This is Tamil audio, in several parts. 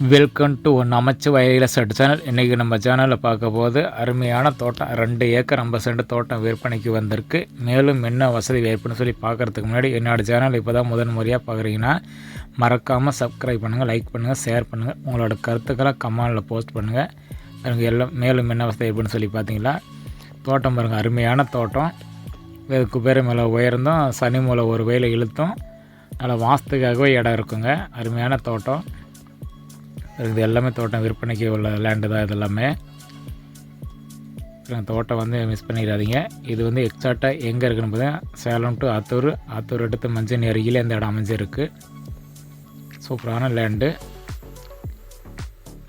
வெல்கம் டு நமச்சு வயலில் செட் சேனல் இன்றைக்கி நம்ம சேனலில் பார்க்க போது அருமையான தோட்டம். ரெண்டு ஏக்கர் ஐம்பது சென்ட் தோட்டம் விற்பனைக்கு வந்திருக்கு. மேலும் என்ன வசதி வாய்ப்புன்னு சொல்லி பார்க்குறதுக்கு முன்னாடி என்னோடய சேனல் இப்போ தான் முதன் முறையாக பார்க்குறீங்கன்னா மறக்காமல் சப்ஸ்கிரைப் பண்ணுங்கள் லைக் பண்ணுங்கள் ஷேர் பண்ணுங்கள் உங்களோட கருத்துக்களை கமெண்டில் போஸ்ட் பண்ணுங்கள் எனக்கு எல்லாம் மேலும் என்ன வசதி ஏற்படுன்னு சொல்லி பார்த்தீங்களா? தோட்டம் பாருங்கள் அருமையான தோட்டம். இது பேர் மேலே உயர்ந்தும் சனி மூலை ஒரு வேலை இழுத்தும். நல்லா வாஸ்துக்காகவே இடம் இருக்குங்க. அருமையான தோட்டம். இது எல்லாமே தோட்டம் விற்பனைக்கு உள்ள லேண்டு தான் இது எல்லாமே தோட்டம் வந்து மிஸ் பண்ணிடாதீங்க. இது வந்து எக்ஸாக்டாக எங்கே இருக்குன்னு பார்த்தீங்கன்னா சேலம் டு ஆத்தூர். ஆத்தூர் எடுத்து மஞ்சள் அருகில் இந்த இடம் அமைஞ்சிருக்கு. சூப்பரான லேண்டு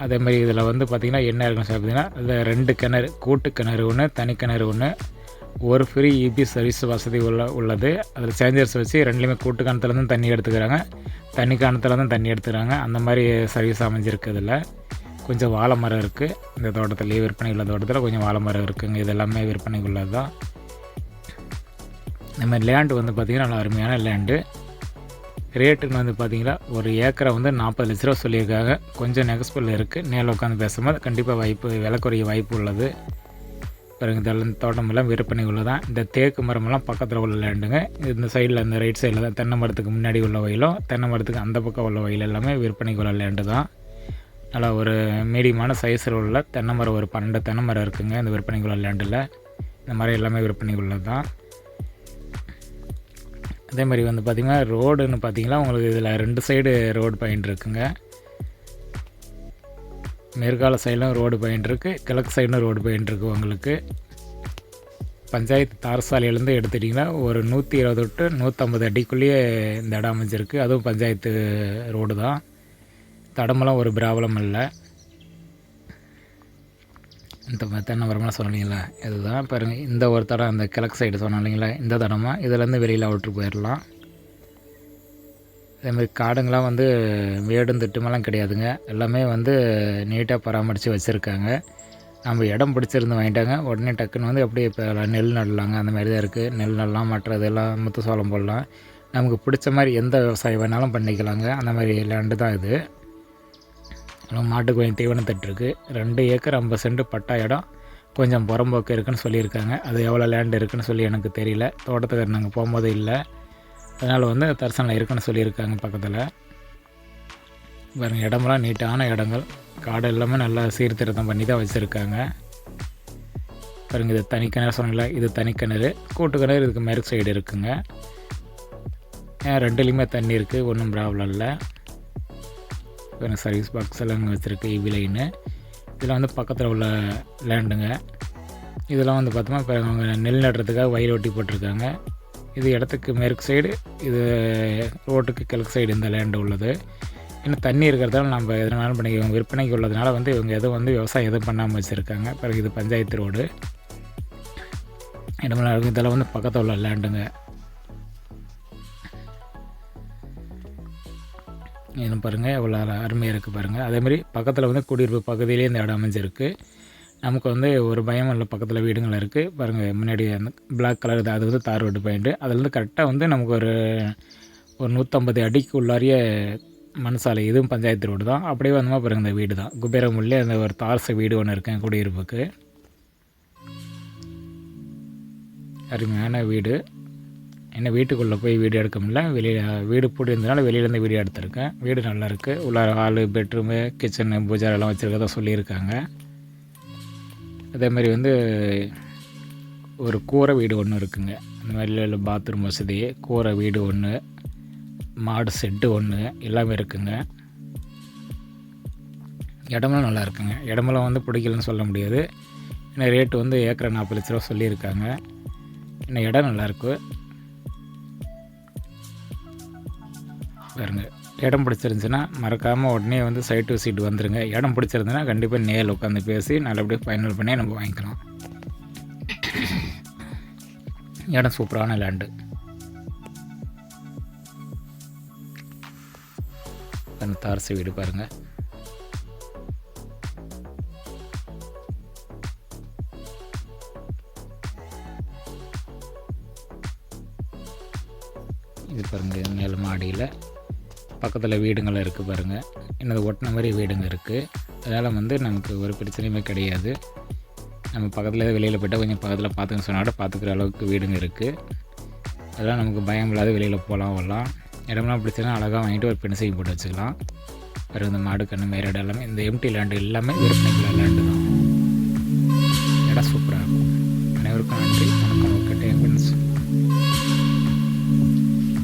அதே மாதிரி இதில் வந்து பார்த்திங்கன்னா என்ன இருக்குன்னு சொல்லி பார்த்தீங்கன்னா இதில் ரெண்டு கிணறு கூட்டு கிணறு ஒன்று தனி கிணறு ஒன்று ஒரு ஃப்ரீ இபி சர்வீஸ் வசதி உள்ள உள்ளது. அதில் சேஞ்சர்ஸ் வச்சு ரெண்டுலேயுமே கூட்டு கிணத்துலேருந்து தண்ணி எடுத்துக்கிறாங்க. தண்ணி கிணத்துலேருந்து தண்ணி எடுத்துக்கிறாங்க. அந்த மாதிரி சர்வீஸ் அமைஞ்சிருக்கு இதில் கொஞ்சம் வாழை மரம் இருக்குது இந்த தோட்டத்துலேயே விற்பனை உள்ள தோட்டத்தில் கொஞ்சம் வாழை மரம் இருக்குங்க. இது எல்லாமே விற்பனை உள்ளது தான் இந்த மாதிரி லேண்டு வந்து பார்த்திங்கன்னா நல்லா அருமையான லேண்டு ரேட்டுன்னு வந்து பார்த்திங்கன்னா ஒரு ஏக்கரை வந்து நாற்பது லட்ச ரூபா சொல்லியிருக்காங்க. கொஞ்சம் நெகஸ்பில் இருக்குது நேரில் உட்காந்து பேசும்போது கண்டிப்பாக வாய்ப்பு விலை குறைய வாய்ப்பு உள்ளது. பாருங்கள் இதெல்லாம் தோட்டமெல்லாம் விற்பனை உள்ளதான் இந்த தேக்கு மரமெல்லாம் பக்கத்தில் உள்ள லேண்டுங்க இந்த சைடில் அந்த ரைட் சைடில் தான் தென்னை மரத்துக்கு முன்னாடி உள்ள வயலும் தென்னை மரத்துக்கு அந்த பக்கம் உள்ள வயல் எல்லாமே விற்பனைக்கு உள்ள லேண்டு தான். நல்லா ஒரு மீடியமான சைஸில் உள்ள தென்னை மரம் ஒரு பன்னெண்டு தென்னை மரம் இருக்குங்க இந்த விற்பனை உள்ள லேண்டில் இந்த மாதிரி எல்லாமே விற்பனைக்கு உள்ளது தான் அதே மாதிரி வந்து பார்த்திங்கன்னா ரோடுன்னு பார்த்தீங்கன்னா உங்களுக்கு இதில் ரெண்டு சைடு ரோடு பாயிண்ட் இருக்குங்க. மேற்கால சைடிலும் ரோடு போயின்ட்டுருக்கு இருக்குது கிழக்கு சைடும் ரோடு போயின்ட்டுருக்கு உங்களுக்கு. பஞ்சாயத்து தார் சாலையிலேருந்து எடுத்துட்டிங்கன்னா ஒரு நூற்றி இருபது டு நூற்றம்பது அடிக்குள்ளேயே இந்த இடம் அமைஞ்சிருக்கு. அதுவும் பஞ்சாயத்து ரோடு தான். தடமெல்லாம் ஒரு பிராபலம் இல்லை. இந்த தென்னை மரமெல்லாம் சொன்னீங்களா இதுதான். பாருங்கள் இந்த ஒரு தடம் அந்த கிழக்கு சைடு சொன்னோம் இல்லைங்களா? இந்த தடமாக இதுலேருந்து வெளியில் விட்டு போயிடலாம் அதேமாதிரி காடுங்களாம் வந்து மேடும் திட்டமெல்லாம் கிடையாதுங்க. எல்லாமே வந்து நீட்டாக பராமரித்து வச்சுருக்காங்க. நம்ம இடம் பிடிச்சிருந்து வாங்கிட்டாங்க. உடனே டக்குன்னு வந்து அப்படியே இப்போ நெல் நடலாங்க. அந்த மாதிரி தான் இருக்குது நெல் நடலாம் மற்றதெல்லாம் முத்து சோளம் போடலாம். நமக்கு பிடிச்ச மாதிரி எந்த விவசாயம் வேணாலும் பண்ணிக்கலாங்க. அந்த மாதிரி லேண்டு தான் இது. மாட்டுக்கு கொஞ்சம் தீவனம் தட்டுருக்கு. ரெண்டு ஏக்கர் ஐம்பது சென்ட் பட்டா இடம். கொஞ்சம் புறம்போக்கு இருக்குன்னு சொல்லியிருக்காங்க. அது எவ்வளோ லேண்டு இருக்குன்னு சொல்லி எனக்கு தெரியல. தோட்டத்துக்கு நாங்கள் போகும்போது இல்லை. அதனால் வந்து தரிசனம் இருக்குன்னு சொல்லியிருக்காங்க பக்கத்தில். பாருங்கள் இடமெல்லாம் நீட்டான இடங்கள். காடு எல்லாமே நல்லா சீர்திருத்தம் பண்ணி தான் வச்சுருக்காங்க. பாருங்கள் இது தனிக்கிணறு சொன்னீங்களா இது தனிக்கிணறு கூட்டு கிணறு இதுக்கு மேற்கு சைடு இருக்குங்க. ரெண்டுலேயுமே தண்ணி இருக்குது ஒன்றும் ப்ராப்ளம் இல்லை. பாருங்கள் சர்வீஸ் பாக்ஸ் எல்லாம் இங்கே வச்சுருக்கு இவி இதில் வந்து பக்கத்தில் உள்ள லேண்டுங்க இதெல்லாம் வந்து பார்த்தோம்னா இப்போ அவங்க நெல் நடுறதுக்காக வயல் ஒட்டி போட்டிருக்காங்க. இது இடத்துக்கு மேற்கு சைடு இது ரோட்டுக்கு கிழக்கு சைடு இந்த லேண்டு உள்ளது. ஏன்னா தண்ணி இருக்கிறதால நம்ம எதனாலும் பண்ணி இவங்க விற்பனைக்கு உள்ளதுனால வந்து இவங்க எதுவும் வந்து விவசாயம் எதுவும் பண்ணாமல் வச்சுருக்காங்க. பிறகு இது பஞ்சாயத்து ரோடு. இடமெல்லாம் இருக்கும் இதெல்லாம் வந்து பக்கத்தில் உள்ள லேண்டுங்க இன்னும் பாருங்கள் எவ்வளோ அருமையாக இருக்குது பாருங்கள் அதேமாதிரி பக்கத்தில் வந்து குடியிருப்பு பகுதியிலே இந்த இடம் அமைஞ்சிருக்கு. நமக்கு வந்து ஒரு பயம் இல்லை பக்கத்தில் வீடுங்கள் இருக்குது பாருங்கள் முன்னாடி அந்த பிளாக் கலர் அது வந்து தார் ரோடு பாயிண்ட்டு அதுலேருந்து கரெக்டாக வந்து நமக்கு ஒரு ஒரு நூற்றம்பது அடிக்கு உள்ளாரிய மண் இதுவும் பஞ்சாயத்து ரோடு தான். அப்படியே வந்தோமா பாருங்கள் இந்த வீடு தான். குபேரமுள்ளே அந்த ஒரு தார்ச வீடு ஒன்று இருக்கேன் குடியிருப்புக்கு. அருமையான வீடு. என்ன வீட்டுக்குள்ளே போய் வீடு எடுக்க முடியல. வெளியில் வீடு பூட்டி இருந்தனால வெளியிலேருந்து வீடு எடுத்திருக்கேன். வீடு நல்லாயிருக்கு உள்ளார ஹாலு பெட்ரூமு கிச்சனு பூஜை எல்லாம் சொல்லியிருக்காங்க. அதே மாதிரி வந்து ஒரு கூரை வீடு ஒன்று இருக்குங்க. இந்த மாதிரி பாத்ரூம் வசதி கூரை வீடு ஒன்று மாடு செட்டு ஒன்று எல்லாமே இருக்குங்க. இடமெல்லாம் நல்லா இருக்குங்க. இடமெல்லாம் வந்து பிடிக்கலன்னு சொல்ல முடியாது. ஏன்னா ரேட்டு வந்து ஏக்கரை நாற்பது லட்ச ரூபா சொல்லியிருக்காங்க. ஏன்னா இடம் நல்லாயிருக்கு பாருங்கள் இடம் பிடிச்சிருந்துச்சுன்னா மறக்காமல் உடனே வந்து சைட் டு சீட் வந்துடுங்க இடம் பிடிச்சிருந்துன்னா கண்டிப்பாக நேரில் உட்காந்து பேசி நல்லபடியாக ஃபைனல் பண்ணி நம்ம வாங்கிக்கலாம். இடம் சூப்பரான லேண்டு தாரசு வீடு பாருங்கள் இது பாருங்கள் மேல் மாடியில். பக்கத்தில் வீடுங்களும் இருக்குது பாருங்கள் என்னது ஒட்டின மாதிரி வீடுங்க இருக்குது அதனால் வந்து நமக்கு ஒரு பிரச்சனையுமே கிடையாது. நம்ம பக்கத்தில் வெளியில் போய்ட்டு கொஞ்சம் பக்கத்தில் பார்த்துக்க சொன்னாலும் பார்த்துக்கிற அளவுக்கு வீடுங்க இருக்குது அதெல்லாம் நமக்கு பயம் இல்லாத வெளியில் போகலாம் வரலாம். இடம்லாம் பிடிச்சதுன்னா அழகாக வாங்கிட்டு ஒரு பென்சிங் போட்டு வச்சுக்கலாம். வேறு இந்த மாடு கண்ணு மேரடு எல்லாமே இந்த எம்டி லேண்டு எல்லாமே விற்பனைக்குள்ள லேண்டு தான்.